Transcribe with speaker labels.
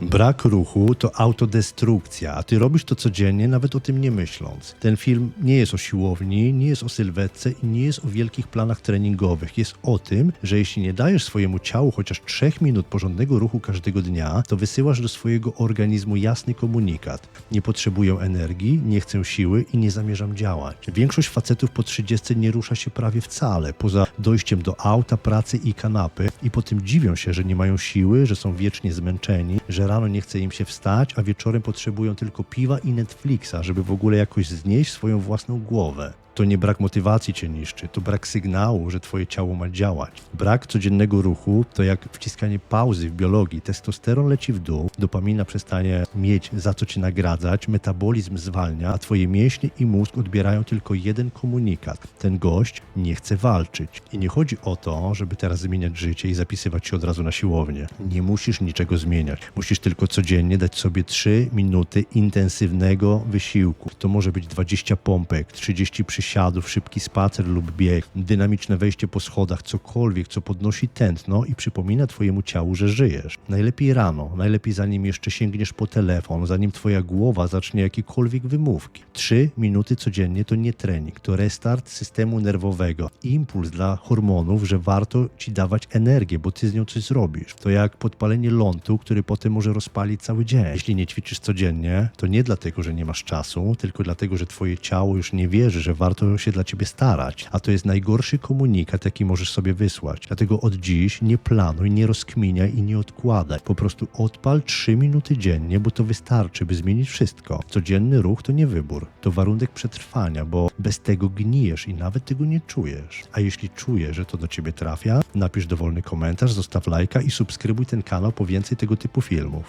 Speaker 1: Brak ruchu to autodestrukcja, a ty robisz to codziennie, nawet o tym nie myśląc. Ten film nie jest o siłowni, nie jest o sylwetce i nie jest o wielkich planach treningowych. Jest o tym, że jeśli nie dajesz swojemu ciału chociaż 3 minut porządnego ruchu każdego dnia, to wysyłasz do swojego organizmu jasny komunikat. Nie potrzebuję energii, nie chcę siły i nie zamierzam działać. Większość facetów po 30 nie rusza się prawie wcale, poza dojściem do auta, pracy i kanapy i po tym dziwią się, że nie mają siły, że są wiecznie zmęczeni, że rano nie chce im się wstać, a wieczorem potrzebują tylko piwa i Netflixa, żeby w ogóle jakoś znieść swoją własną głowę. To nie brak motywacji cię niszczy, to brak sygnału, że twoje ciało ma działać. Brak codziennego ruchu to jak wciskanie pauzy w biologii. Testosteron leci w dół, dopamina przestanie mieć za co cię nagradzać, metabolizm zwalnia, a twoje mięśnie i mózg odbierają tylko jeden komunikat. Ten gość nie chce walczyć. I nie chodzi o to, żeby teraz zmieniać życie i zapisywać się od razu na siłownię. Nie musisz niczego zmieniać. Musisz tylko codziennie dać sobie 3 minuty intensywnego wysiłku. To może być 20 pompek, 30 przysiadów, szybki spacer lub bieg, dynamiczne wejście po schodach, cokolwiek, co podnosi tętno i przypomina twojemu ciału, że żyjesz. Najlepiej rano, najlepiej zanim jeszcze sięgniesz po telefon, zanim twoja głowa zacznie jakiekolwiek wymówki. 3 minuty codziennie to nie trening, to restart systemu nerwowego, impuls dla hormonów, że warto ci dawać energię, bo ty z nią coś zrobisz. To jak podpalenie lądu, który potem może rozpalić cały dzień. Jeśli nie ćwiczysz codziennie, to nie dlatego, że nie masz czasu, tylko dlatego, że twoje ciało już nie wierzy, że warto się dla ciebie starać. A to jest najgorszy komunikat, jaki możesz sobie wysłać. Dlatego od dziś nie planuj, nie rozkminiaj i nie odkładaj. Po prostu odpal 3 minuty dziennie, bo to wystarczy, by zmienić wszystko. Codzienny ruch to nie wybór, to warunek przetrwania, bo bez tego gnijesz i nawet tego nie czujesz. A jeśli czujesz, że to do ciebie trafia, napisz dowolny komentarz, zostaw lajka i subskrybuj ten kanał po więcej tego typu filmów.